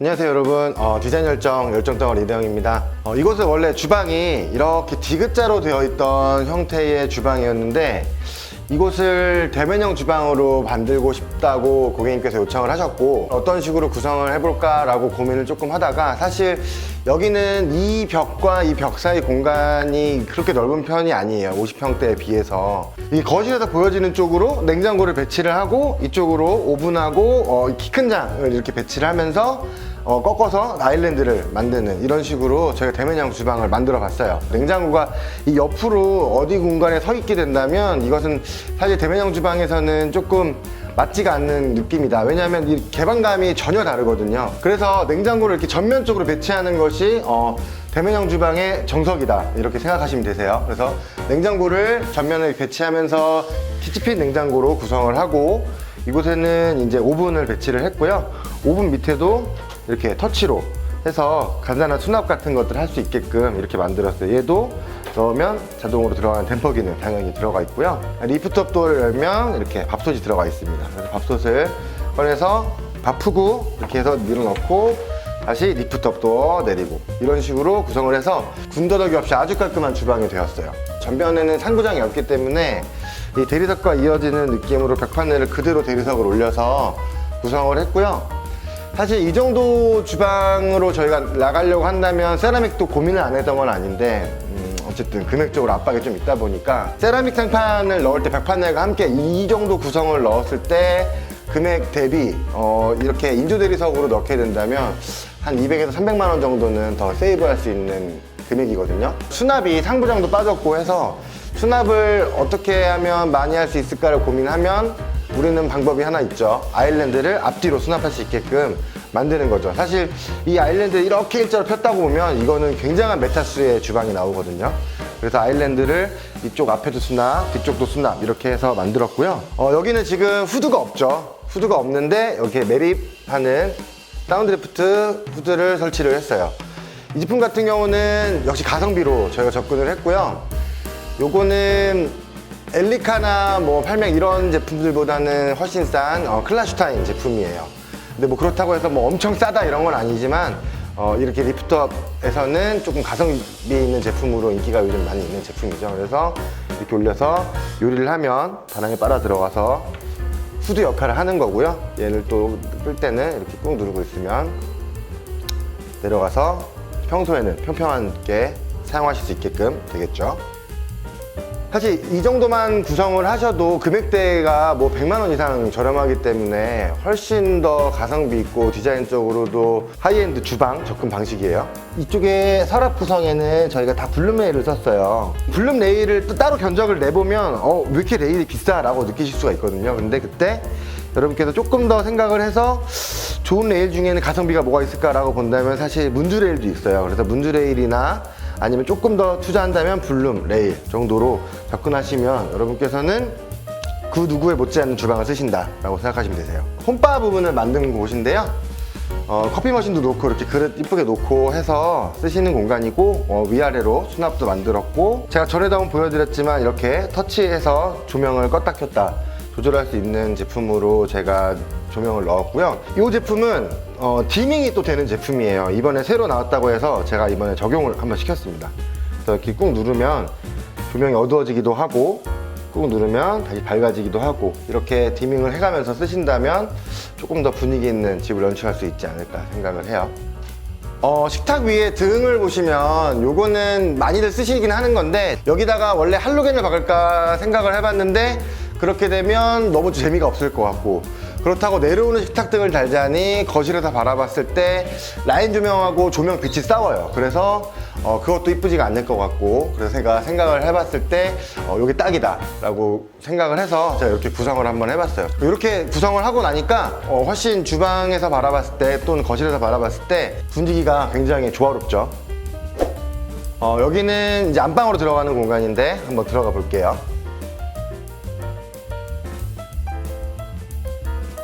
안녕하세요 여러분. 어, 디자인 열정 열정덩어리 이대영입니다. 어, 이곳은 원래 주방이 이렇게 디귿자로 되어 있던 형태의 주방이었는데 이곳을 대면형 주방으로 만들고 싶다고 고객님께서 요청을 하셨고 어떤 식으로 구성을 해볼까 라고 고민을 조금 하다가 사실 여기는 이 벽과 이 벽 사이 공간이 그렇게 넓은 편이 아니에요 50평대에 비해서. 이 거실에서 보여지는 쪽으로 냉장고를 배치를 하고 이쪽으로 오븐하고 어, 키큰 장을 이렇게 배치를 하면서 어, 꺾어서 아일랜드를 만드는 이런 식으로 저희가 대면형 주방을 만들어 봤어요. 냉장고가 이 옆으로 어디 공간에 서 있게 된다면 이것은 사실 대면형 주방에서는 조금 맞지가 않는 느낌이다. 왜냐하면 이 개방감이 전혀 다르거든요. 그래서 냉장고를 이렇게 전면적으로 배치하는 것이 어, 대면형 주방의 정석이다. 이렇게 생각하시면 되세요. 그래서 냉장고를 전면에 배치하면서 키치핏 냉장고로 구성을 하고 이곳에는 이제 오븐을 배치를 했고요. 오븐 밑에도 이렇게 터치로 해서 간단한 수납 같은 것들 할수 있게끔 이렇게 만들었어요. 얘도 넣으면 자동으로 들어가는 댐퍼 기능 당연히 들어가 있고요. 리프트업 도어를 열면 이렇게 밥솥이 들어가 있습니다. 그래서 밥솥을 꺼내서 밥 푸고 이렇게 해서 밀어넣고 다시 리프트업 도어 내리고 이런 식으로 구성을 해서 군더더기 없이 아주 깔끔한 주방이 되었어요. 전면에는 상부장이 없기 때문에 이 대리석과 이어지는 느낌으로 벽판을 그대로 대리석을 올려서 구성을 했고요. 사실 이 정도 주방으로 저희가 나가려고 한다면 세라믹도 고민을 안 했던 건 아닌데 음, 어쨌든 금액적으로 압박이 좀 있다 보니까 세라믹 상판을 넣을 때 벽판넬과 함께 이 정도 구성을 넣었을 때 금액 대비 어, 이렇게 인조 대리석으로 넣게 된다면 한 200에서 300만 원 정도는 더 세이브할 수 있는 금액이거든요. 수납이 상부장도 빠졌고 해서 수납을 어떻게 하면 많이 할 수 있을까를 고민하면 우리는 방법이 하나 있죠. 아일랜드를 앞뒤로 수납할 수 있게끔 만드는 거죠. 사실 이 아일랜드를 이렇게 일자로 폈다고 보면 이거는 굉장한 메타수의 주방이 나오거든요. 그래서 아일랜드를 이쪽 앞에도 수납, 뒤쪽도 수납 이렇게 해서 만들었고요. 어, 여기는 지금 후드가 없죠. 후드가 없는데 여기에 매립하는 다운드리프트 후드를 설치를 했어요. 이 제품 같은 경우는 역시 가성비로 저희가 접근을 했고요. 요거는 엘리카나 뭐 팔맥 이런 제품들보다는 훨씬 싼 어, 클라슈타인 제품이에요. 근데 뭐 그렇다고 해서 뭐 엄청 싸다 이런 건 아니지만 어, 이렇게 리프트업에서는 조금 가성비 있는 제품으로 인기가 요즘 많이 있는 제품이죠. 그래서 이렇게 올려서 요리를 하면 다낭에 빨아 들어가서 후드 역할을 하는 거고요. 얘를 또 끌 때는 이렇게 꾹 누르고 있으면 내려가서 평소에는 평평하게 사용하실 수 있게끔 되겠죠. 사실 이 정도만 구성을 하셔도 금액대가 뭐 100만 원 이상 저렴하기 때문에 훨씬 더 가성비 있고 디자인적으로도 하이엔드 주방 접근 방식이에요. 이쪽에 서랍 구성에는 저희가 다 블룸 레일을 썼어요. 블룸 레일을 또 따로 견적을 내보면 어, 왜 이렇게 레일이 비싸라고 느끼실 수가 있거든요. 근데 그때 여러분께서 조금 더 생각을 해서 좋은 레일 중에는 가성비가 뭐가 있을까라고 본다면 사실 문주 레일도 있어요. 그래서 문주 레일이나 아니면 조금 더 투자한다면 블룸 레일 정도로 접근하시면 여러분께서는 그 누구에 못지않는 주방을 쓰신다라고 생각하시면 되세요. 홈바 부분을 만든 곳인데요. 어, 커피 머신도 놓고 이렇게 그릇 이쁘게 놓고 해서 쓰시는 공간이고 어, 위아래로 수납도 만들었고 제가 전에도 한번 보여드렸지만 이렇게 터치해서 조명을 껐다 켰다 조절할 수 있는 제품으로 제가 조명을 넣었고요. 이 제품은 어, 디밍이 또 되는 제품이에요. 이번에 새로 나왔다고 해서 제가 이번에 적용을 한번 시켰습니다. 이렇게 꾹 누르면 조명이 어두워지기도 하고 꾹 누르면 다시 밝아지기도 하고 이렇게 디밍을 해가면서 쓰신다면 조금 더 분위기 있는 집을 연출할 수 있지 않을까 생각을 해요. 어, 식탁 위에 등을 보시면 요거는 많이들 쓰시긴 하는 건데 여기다가 원래 할로겐을 박을까 생각을 해봤는데 그렇게 되면 너무 재미가 없을 것 같고 그렇다고 내려오는 식탁등을 달자니 거실에서 바라봤을 때 라인 조명하고 조명 빛이 싸워요. 그래서 어, 그것도 이쁘지가 않을 것 같고 그래서 제가 생각을 해봤을 때 어, 여기 딱이다 라고 생각을 해서 제가 이렇게 구성을 한번 해봤어요. 이렇게 구성을 하고 나니까 어, 훨씬 주방에서 바라봤을 때 또는 거실에서 바라봤을 때 분위기가 굉장히 조화롭죠. 어, 여기는 이제 안방으로 들어가는 공간인데 한번 들어가 볼게요.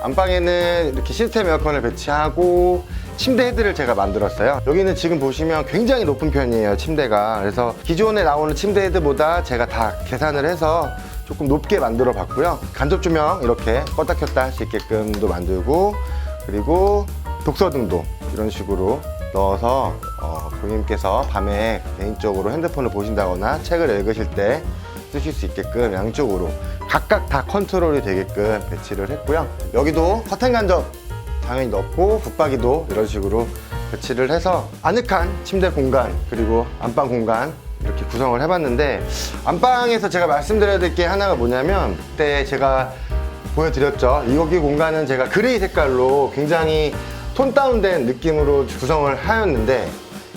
안방에는 이렇게 시스템 에어컨을 배치하고 침대 헤드를 제가 만들었어요. 여기는 지금 보시면 굉장히 높은 편이에요, 침대가. 그래서 기존에 나오는 침대 헤드보다 제가 다 계산을 해서 조금 높게 만들어 봤고요. 간접 조명 이렇게 껐다 켰다 할 수 있게끔도 만들고 그리고 독서등도 이런 식으로 넣어서 어, 고객님께서 밤에 개인적으로 핸드폰을 보신다거나 책을 읽으실 때 쓰실 수 있게끔 양쪽으로 각각 다 컨트롤이 되게끔 배치를 했고요. 여기도 커튼 간접 당연히 넣고 붙박이도 이런 식으로 배치를 해서 아늑한 침대 공간 그리고 안방 공간 이렇게 구성을 해봤는데 안방에서 제가 말씀드려야 될 게 하나가 뭐냐면 그때 제가 보여드렸죠 여기 공간은 제가 그레이 색깔로 굉장히 톤 다운된 느낌으로 구성을 하였는데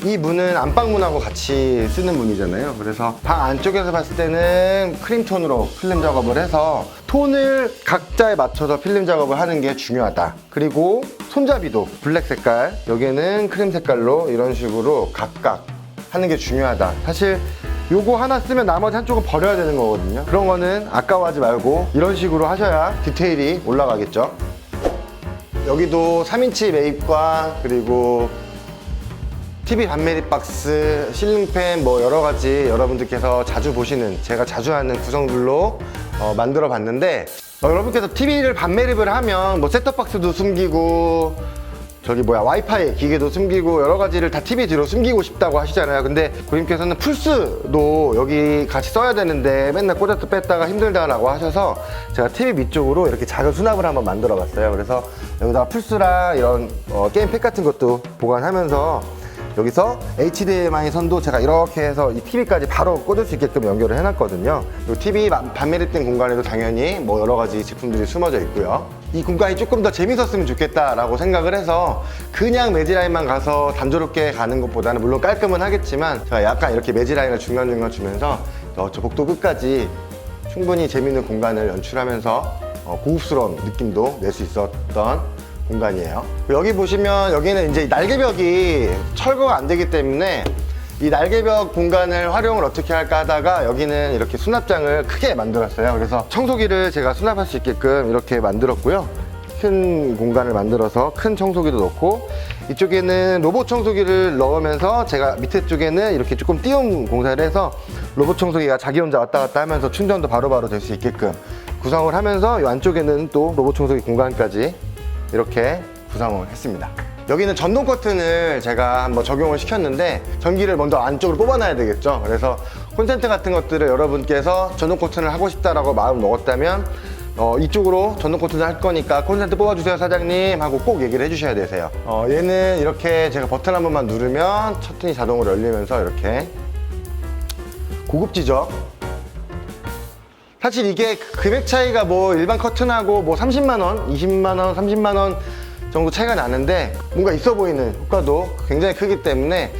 이 문은 안방문하고 같이 쓰는 문이잖아요. 그래서 방 안쪽에서 봤을 때는 크림톤으로 필름 작업을 해서 톤을 각자에 맞춰서 필름 작업을 하는 게 중요하다. 그리고 손잡이도 블랙 색깔, 여기는 크림 색깔로 이런 식으로 각각 하는 게 중요하다. 사실 요거 하나 쓰면 나머지 한쪽은 버려야 되는 거거든요. 그런 거는 아까워하지 말고 이런 식으로 하셔야 디테일이 올라가겠죠. 여기도 3인치 매입과 그리고 TV 반메리 박스, 실링팬 뭐 여러 가지 여러분들께서 자주 보시는 제가 자주 하는 구성들로 어, 만들어 봤는데 어, 여러분께서 TV를 반매립을 하면 뭐 셋톱박스도 숨기고 저기 뭐야 와이파이 기계도 숨기고 여러 가지를 다 TV 뒤로 숨기고 싶다고 하시잖아요. 근데 고객님께서는 풀스도 여기 같이 써야 되는데 맨날 꽂았다 뺐다가 힘들다라고 하셔서 제가 TV 밑쪽으로 이렇게 작은 수납을 한번 만들어 봤어요. 그래서 여기다가 풀스랑 이런 어, 게임팩 같은 것도 보관하면서 여기서 HDMI 선도 제가 이렇게 해서 이 TV까지 바로 꽂을 수 있게끔 연결을 해놨거든요. TV 반매립된 공간에도 당연히 뭐 여러 가지 제품들이 숨어져 있고요. 이 공간이 조금 더 재밌었으면 좋겠다라고 생각을 해서 그냥 매지라인만 가서 단조롭게 가는 것보다는 물론 깔끔은 하겠지만 제가 약간 이렇게 매지라인을 중간중간 주면서 어, 저 복도 끝까지 충분히 재밌는 공간을 연출하면서 어, 고급스러운 느낌도 낼 수 있었던 공간이에요. 여기 보시면 여기는 이제 날개벽이 철거가 안 되기 때문에 이 날개벽 공간을 활용을 어떻게 할까 하다가 여기는 이렇게 수납장을 크게 만들었어요. 그래서 청소기를 제가 수납할 수 있게끔 이렇게 만들었고요. 큰 공간을 만들어서 큰 청소기도 넣고 이쪽에는 로봇 청소기를 넣으면서 제가 밑에 쪽에는 이렇게 조금 띄움 공사를 해서 로봇 청소기가 자기 혼자 왔다 갔다 하면서 충전도 바로바로 될 수 있게끔 구성을 하면서 이 안쪽에는 또 로봇 청소기 공간까지 이렇게 구성을 했습니다. 여기는 전동 커튼을 제가 한번 적용을 시켰는데 전기를 먼저 안쪽으로 뽑아놔야 되겠죠. 그래서 콘센트 같은 것들을 여러분께서 전동 커튼을 하고 싶다라고 마음 먹었다면 어, 이쪽으로 전동 커튼을 할 거니까 콘센트 뽑아주세요 사장님 하고 꼭 얘기를 해주셔야 되세요. 어, 얘는 이렇게 제가 버튼 한 번만 누르면 커튼이 자동으로 열리면서 이렇게 고급지죠. 사실 이게 금액 차이가 뭐 일반 커튼하고 뭐 30만 원, 20만 원, 30만 원 정도 차이가 나는데 뭔가 있어 보이는 효과도 굉장히 크기 때문에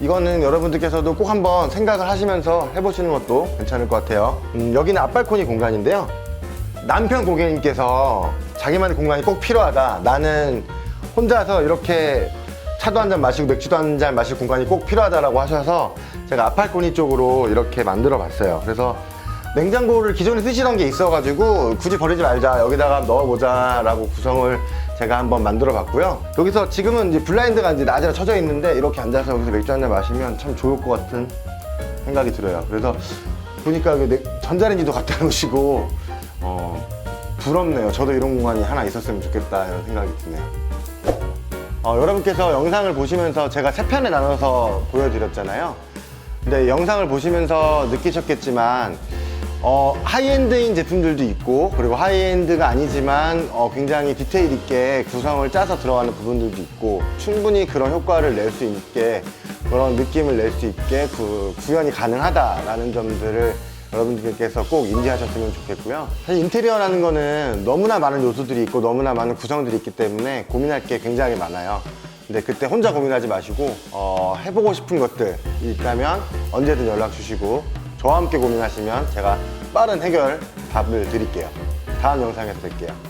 이거는 여러분들께서도 꼭 한번 생각을 하시면서 해보시는 것도 괜찮을 것 같아요. 음, 여기는 앞발코니 공간인데요. 남편 고객님께서 자기만의 공간이 꼭 필요하다. 나는 혼자서 이렇게 차도 한 잔 마시고 맥주도 한 잔 마실 공간이 꼭 필요하다라고 하셔서 제가 앞발코니 쪽으로 이렇게 만들어 봤어요. 그래서 냉장고를 기존에 쓰시던 게 있어가지고 굳이 버리지 말자 여기다가 넣어보자 라고 구성을 제가 한번 만들어 봤고요. 여기서 지금은 이제 블라인드가 이제 낮에 쳐져 있는데 이렇게 앉아서 여기서 맥주 한 잔 마시면 참 좋을 것 같은 생각이 들어요. 그래서 보니까 전자레인지도 갖다 놓으시고 어, 부럽네요. 저도 이런 공간이 하나 있었으면 좋겠다 이런 생각이 드네요. 어, 여러분께서 영상을 보시면서 제가 세 편에 나눠서 보여드렸잖아요. 근데 영상을 보시면서 느끼셨겠지만 어, 하이엔드인 제품들도 있고 그리고 하이엔드가 아니지만 어, 굉장히 디테일 있게 구성을 짜서 들어가는 부분들도 있고 충분히 그런 효과를 낼 수 있게 그런 느낌을 낼 수 있게 구, 구현이 가능하다라는 점들을 여러분들께서 꼭 인지하셨으면 좋겠고요. 사실 인테리어라는 거는 너무나 많은 요소들이 있고 너무나 많은 구성들이 있기 때문에 고민할 게 굉장히 많아요. 근데 그때 혼자 고민하지 마시고 어, 해보고 싶은 것들 있다면 언제든 연락 주시고 저와 함께 고민하시면 제가 빠른 해결 답을 드릴게요. 다음 영상에서 뵐게요.